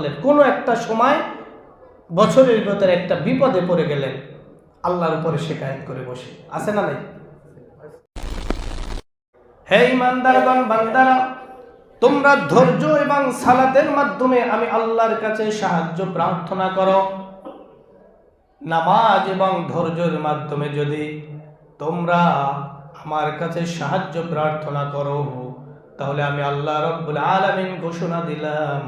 চললেন কোনো একটা সময় বছরের ভেতরে একটা বিপদে পড়ে গেলেন, আল্লাহর উপরে শেখায়ত করে বসে। আছে না নাই? হে ইমানদারগণ, বান্দারা, তোমরা ধৈর্য এবং সালাতের মাধ্যমে আমি আল্লাহর কাছে সাহায্য প্রার্থনা করো। নামাজ এবং ধৈর্যের মাধ্যমে যদি তোমরা আমার কাছে সাহায্য প্রার্থনা করো, তাহলে আমি আল্লাহ রব্বুল আলামিন ঘোষণা দিলাম।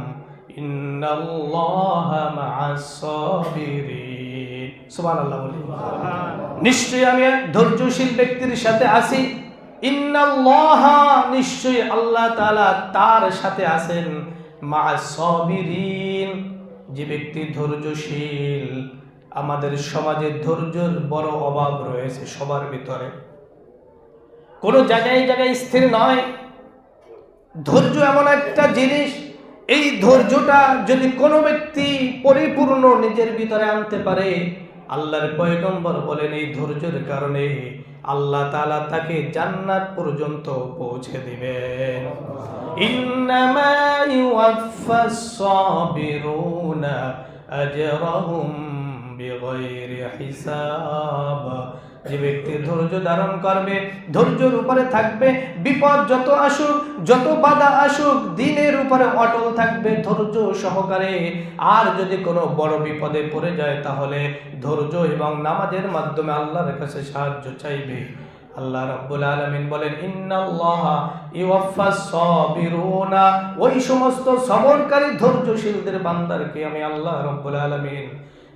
নিশ্চয়ই আমি ধৈর্যশীল ব্যক্তির সাথে আছি। ইন্নাল্লাহা নিশ্চয়ই আল্লাহ তাআলা তার সাথে আছেন। মা'আস সাবিরিন। যে ব্যক্তি ধৈর্যশীল আমাদের সমাজে ধৈর্যের বড় অভাব রয়েছে সবার ভিতরে। কোনো জায়গায় জায়গায় স্থির নয়। ধৈর্য এমন একটা জিনিস এই ধৈর্যটা যদি কোনো ব্যক্তি পরিপূর্ণ নিজের ভিতরে আনতে পারে, আল্লাহর পয়গম্বর বলেন এই ধৈর্যের কারণে আল্লাহ তাআলা তাকে জান্নাত পর্যন্ত পৌঁছে দিবেন। হিসাব। যে ব্যক্তি ধৈর্য ধারণ করবে, ধৈর্যের উপরে থাকবে, বিপদ যত আসুক, যত বাধা আসুক, দিনের উপরে অটল থাকবে ধৈর্য সহকারে। আর যদি কোনো বড় বিপদে পড়ে যায়, তাহলে ধৈর্য এবং নামাজের মাধ্যমে আল্লাহর কাছে সাহায্য চাইবে। আল্লাহ রাব্বুল আলামিন বলেন, ইন্নাল্লাহা ইউওয়াফাস সাবিরুনা ওই সমস্ত সবরকারী ধৈর্যশীলদের বান্দারকে আমি আল্লাহ রাব্বুল আলামিন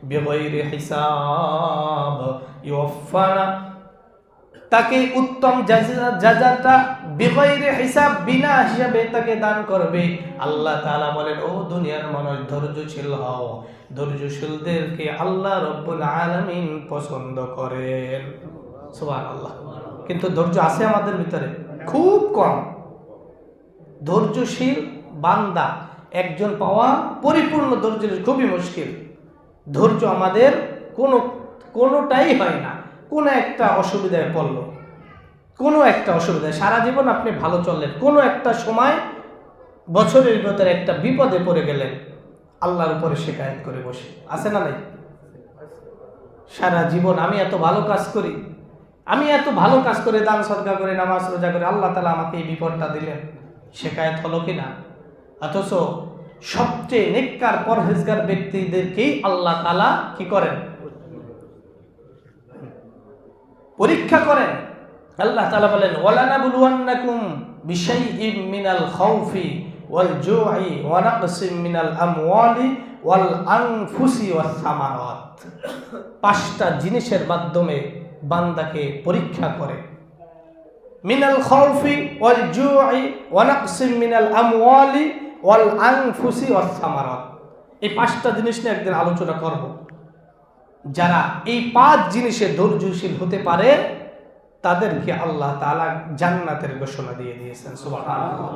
বিগৈরি হিসাব, ইউফানা। তাকে উত্তম জাজাটা বিগৈরি হিসাব, বিনা হিসাবে তাকে দান করবে। আল্লাহ তাআলা বলেন, ও দুনিয়ার মানুষ, ধৈর্যশীল হও। ধৈর্যশীলদেরকে আল্লাহ রব্বুল আলামিন পছন্দ করেন। সুবহানাল্লাহ। কিন্তু ধৈর্য আছে আমাদের ভিতরে? খুব কম। ধৈর্যশীল বান্দা, একজন পাওয়া পরিপূর্ণ ধৈর্যের খুবই মুশকিল। ধৈর্য আমাদের কোনো, কোনোটাই হয় না। কোনো একটা অসুবিধায় পড়ল। কোনো একটা অসুবিধায়। সারা জীবন আপনি ভালো চললেন। কোনো একটা সময় বছরের ভেতরে একটা বিপদে পড়ে গেলেন। আল্লাহর উপরে শেখায়ত করে বসে। আছে না নাই? সারা জীবন আমি এত ভালো কাজ করি। আমি এত ভালো কাজ করে দান সরকার করে, নামাজ রোজা করে, আল্লাহ তালা আমাকে এই বিপদটা দিলেন। শেখায়ত হলো কি না অথচ সবচেয়ে নেককার পরহেজগার ব্যক্তিদেরকেই আল্লাহ তালা কি করেন? পরীক্ষা করেন। আল্লাহ তালা বলেন ওয়ালানা বুলুয়ান্নাকুম বিশাইইম মিনাল খাউফি ওয়াল জুই ওয়া নাকসিম মিনাল আমওয়ালি ওয়াল আনফুসি ওয়াস সামারাত। পাঁচটা জিনিসের মাধ্যমে বান্দাকে পরীক্ষা করে। মিনাল খাউফি ওয়াল জুই ওয়া নাকসিম মিনাল আমওয়ালি ওয়াল আনফুসি ওয়াস সামারাত। এই পাঁচটা জিনিস নিয়ে একদিন আলোচনা করব। যারা এই পাঁচ জিনিসে ধৈর্যশীল হতে পারে, তাদেরকে আল্লাহ তাআলা জান্নাতের ঘোষণা দিয়ে দিয়েছেন, সুবহানাল্লাহ।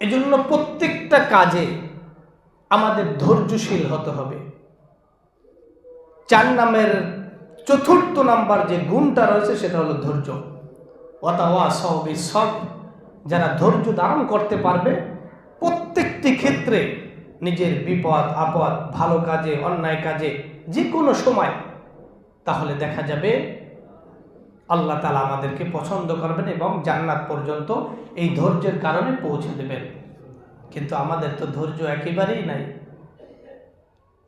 এই জন্য প্রত্যেকটা কাজে আমাদের ধৈর্যশীল হতে হবে। চার নামের চতুর্থ নাম্বার যে গুণটা রয়েছে, সেটা হলো ধৈর্য। অথবা সবই সব যারা ধৈর্য ধারণ করতে পারবে, প্রত্যেকটি ক্ষেত্রে নিজের বিপদ, আপদ, ভালো কাজে, অন্যায় কাজে যে কোনো সময়, তাহলে দেখা যাবে আল্লাহ তালা আমাদেরকে পছন্দ করবেন এবং জান্নাত পর্যন্ত এই ধৈর্যের কারণে পৌঁছে দেবেন। কিন্তু আমাদের তো ধৈর্য একেবারেই নাই।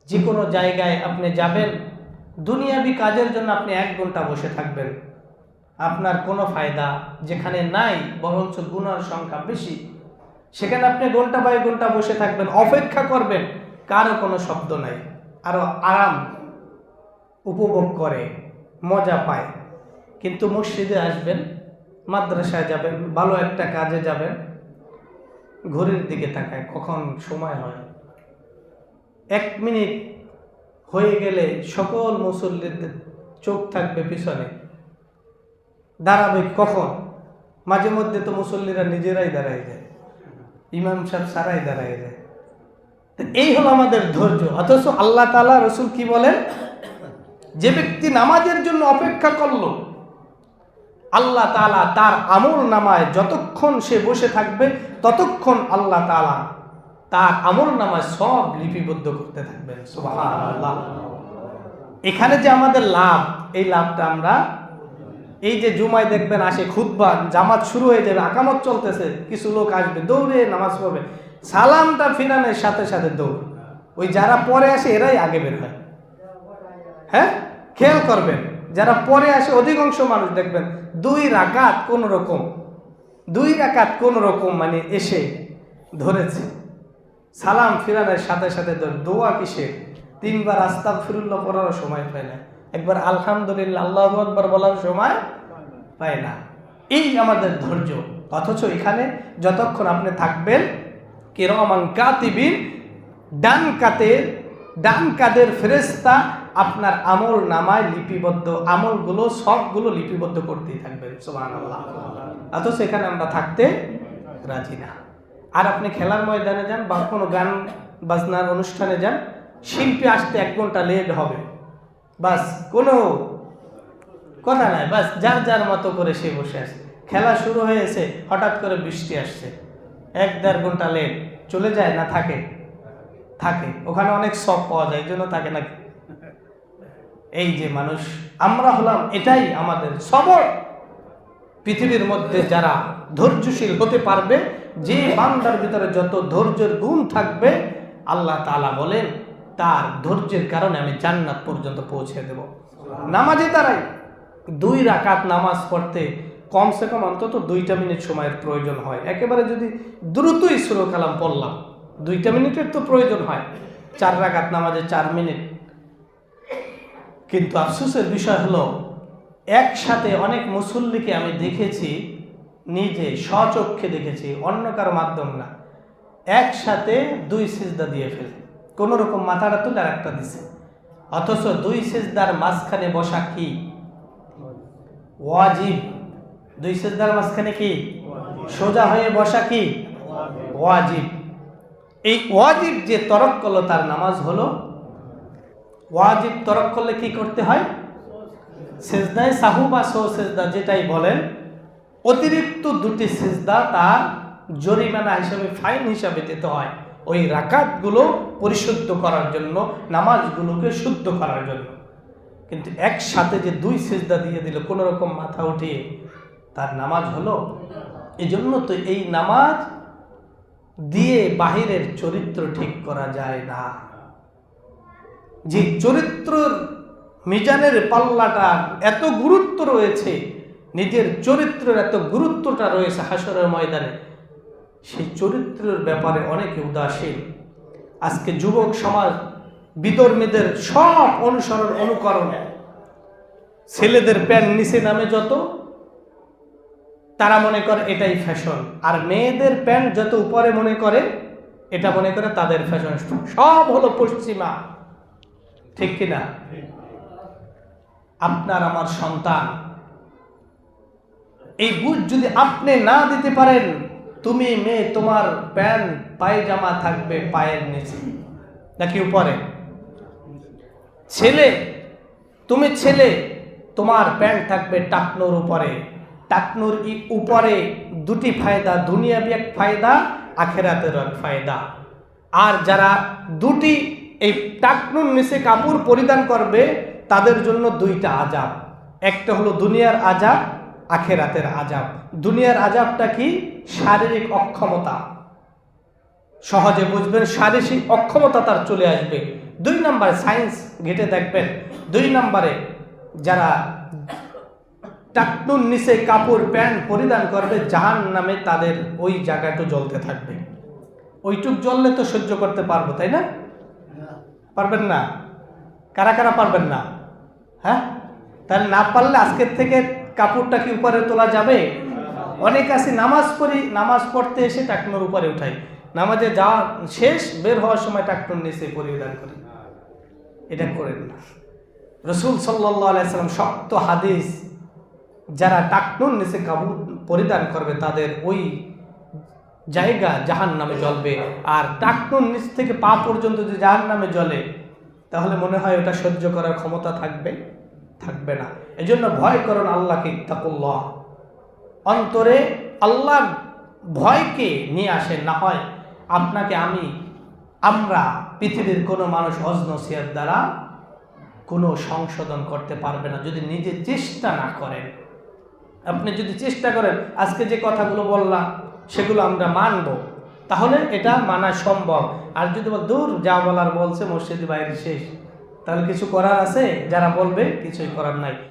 যে কোনো জায়গায় আপনি যাবেন, দুনিয়াবি কাজের জন্য আপনি এক ঘণ্টা বসে থাকবেন। আপনার কোনো ফায়দা যেখানে নাই, বরঞ্চ গুণার সংখ্যা বেশি। সেখানে আপনি ঘণ্টা বাই ঘণ্টা বসে থাকবেন, অপেক্ষা করবেন, কারও কোনো শব্দ নাই। আরও আরাম উপভোগ করে, মজা পায়। কিন্তু মসজিদে আসবেন, মাদ্রাসায় যাবেন, ভালো একটা কাজে যাবেন, ঘড়ির দিকে তাকায়, কখন সময় হয়। এক মিনিট হয়ে গেলে সকল মুসল্লিদের চোখ থাকবে পিছনে। দাঁড়াবে কখন? মাঝে মধ্যে তো মুসল্লিরা নিজেরাই দাঁড়ায় যায়। ইমাম সাহেব সারাই দাঁড়ায় যায়। এই হলো আমাদের ধৈর্য। অথচ আল্লাহ তালা রসুল কি বলেন? যে ব্যক্তি নামাজের জন্য অপেক্ষা করল, আল্লাহ তালা তার আমল নামায় যতক্ষণ সে বসে থাকবে, ততক্ষণ আল্লাহ তালা তার আমল নামায় সব লিপিবদ্ধ করতে থাকবেন। এখানে যে আমাদের লাভ, এই লাভটা আমরা এই যে জুমায় দেখবেন আসে খুতবা, জামাত শুরু হয়ে যাবে, আকামত চলতেছে, কিছু লোক আসবে, দৌড়ে নামাজ পড়বে। সালামটা ফিরানোর সাথে সাথে দৌড়। ওই যারা পরে আসে এরাই আগে বের হয়। হ্যাঁ? খেয়াল করবেন, যারা পরে আসে অধিকাংশ মানুষ দেখবেন দুই রাকাত কোন রকম, দুই রাকাত কোন রকম মানে এসে ধরেছে। সালাম ফিরানের সাথে সাথে দোয়া কিসের? তিনবার আস্তাক ফিরুল্লাহ পড়ার সময় পায় না। একবার আলহামদুলিল্লাহ, আল্লাহ একবার বলার সময় পায় না। এই আমাদের ধৈর্য। অথচ এখানে যতক্ষণ আপনি থাকবেন, কিরমান কাতিবিন, ডান কাতের ডান কাদের ফেরেস্তা আপনার আমল নামায় লিপিবদ্ধ, আমলগুলো সবগুলো লিপিবদ্ধ করতেই থাকবেন সোমান আল্লাহ অথচ এখানে আমরা থাকতে রাজি না। আর আপনি খেলার ময়দানে যান বা কোনো গান বাজনার অনুষ্ঠানে যান, শিল্পী আসতে এক ঘণ্টা লেট হবে। বাস, কোনো কথা নাই, বাস, যার যার মতো করে সে বসে আছে। খেলা শুরু হয়েছে, হঠাৎ করে বৃষ্টি আসছে। এক দেড় ঘণ্টা লেট চলে যায় না থাকে? থাকে। ওখানে অনেক সব পাওয়া যায়, এই জন্য থাকে নাকি? এই যে মানুষ, আমরা হলাম এটাই আমাদের সবর পৃথিবীর মধ্যে যারা ধৈর্যশীল হতে পারবে, যে বান্দার ভিতরে যত ধৈর্যের গুণ থাকবে, আল্লাহ তাআলা বলেন তার ধৈর্যের কারণে আমি জান্নাত পর্যন্ত পৌঁছে দেব। নামাজে দাঁড়াই দুই রাকাত নামাজ পড়তে কমসে কম অন্তত দুইটা মিনিট সময়ের প্রয়োজন হয়। একেবারে যদি দ্রুতই সুরো কালাম পড়লাম দুইটা মিনিটের তো প্রয়োজন হয়। চার রাকাত নামাজে চার মিনিট। কিন্তু আফসোসের বিষয় হলো একসাথে অনেক মুসল্লিকে আমি দেখেছি নিজে স্বচক্ষে দেখেছি অন্য কারও মাধ্যম না। একসাথে দুই সিজদা দিয়ে ফেলে। কোনো রকম মাথাটা তুলে আর একটা দিছে। অথচ দুই সেজদার মাঝখানে বসা কি? ওয়াজিব। দুই সিজদার মাঝখানে কি? সোজা হয়ে বসা কি? ওয়াজিব। এই ওয়াজিব যে তরক করল তার নামাজ হলো, ওয়াজিব তরক করলে কি করতে হয়? সেজদায় সাহু বা সো সেজদা যেটাই বলেন, অতিরিক্ত দুটি সেজদা তার জরিমানা হিসাবে ফাইন হিসাবে দিতে হয়। ওই রাকাতগুলো পরিশুদ্ধ করার জন্য, নামাজগুলোকে শুদ্ধ করার জন্য। কিন্তু একসাথে যে দুই সেজদা দিয়ে দিল, কোনো রকম মাথা উঠিয়ে, তার নামাজ হলো। এই জন্য তো এই নামাজ দিয়ে বাহিরের চরিত্র ঠিক করা যায় না। যে চরিত্রর মিজানের পাল্লাটা এত গুরুত্ব রয়েছে, নিজের চরিত্রের এত গুরুত্বটা রয়েছে হাসরের ময়দানে সেই চরিত্রের ব্যাপারে অনেকে উদাসীন। আজকে যুবক সমাজ বিধর্মীদের সব অনুসরণ, অনুকরণ। ছেলেদের প্যান্ট নিচে নামে যত, তারা মনে করে এটাই ফ্যাশন আর মেয়েদের প্যান্ট যত উপরে মনে করে, এটা মনে করে তাদের ফ্যাশন সব হলো পশ্চিমা। ঠিক কিনা? আপনার আমার সন্তান। এই বুঝ যদি আপনি না দিতে পারেন তুমি মেয়ে, তোমার প্যান্ট, পায়জামা থাকবে পায়ের নিচে, নাকি উপরে? ছেলে, তুমি ছেলে, তোমার প্যান্ট থাকবে টাকনোর উপরে। টাকনোর উপরে দুটি ফায়দা, দুনিয়াবি এক ফায়দা আখেরাতের এক ফায়দা। আর যারা দুটি এই টাকনুর নিচে কাপড় পরিধান করবে, তাদের জন্য দুইটা আজাব। একটা হলো দুনিয়ার আজাব আখেরাতের আজাব দুনিয়ার আজাবটা কি? শারীরিক অক্ষমতা। সহজে বুঝবেন, শারীরিক অক্ষমতা তার চলে আসবে। দুই নম্বরে সায়েন্স ঘেটে দেখবেন। দুই নম্বরে যারা টাকনুর নিচে কাপড়, প্যান্ট পরিধান করবে জাহান নামে তাদের ওই জায়গাটা জ্বলতে থাকবে। ওইটুক জ্বললে তো সহ্য করতে পারব, তাই না? পারবেন না? কারা কারা পারবেন না? হ্যাঁ? তাহলে না পারলে আজকের থেকে কাপড়টা কি উপরে তোলা যাবে? অনেক আছে, নামাজ পড়ি, নামাজ পড়তে এসে টাকনুর উপরে উঠাই। নামাজে যাওয়া শেষ, বের হওয়ার সময় টাকনুর নিচে পরিধান করি। এটা করেন না। রসুল সাল্লাম শক্ত হাদিস, যারা টাকনুর নিচে কাবু পরিধান করবে, তাদের ওই জায়গা জাহান নামে জ্বলবে। আর টাকনুর নিচ থেকে পা পর্যন্ত যদি জাহান নামে জ্বলে, তাহলে মনে হয় ওটা সহ্য করার ক্ষমতা থাকবে থাকবে না। এজন্য ভয় করুন আল্লাহকে, ইত্তাকুল্লাহ। অন্তরে আল্লাহর ভয়কে নিয়ে আসেন না হয় আপনাকে আমি, আমরা পৃথিবীর কোনো মানুষ হজ নসিহাত দ্বারা কোনো সংশোধন করতে পারবে না, যদি নিজে চেষ্টা না করেন। আপনি যদি চেষ্টা করেন, আজকে যে কথাগুলো বললাম, সেগুলো আমরা মানব। তাহলে এটা মানা সম্ভব। আর যদি দূর, যা বলার বলছে মসজিদ বাইরে শেষ। তাহলে কিছু করার আছে? যারা বলবে, কিছুই করার নাই।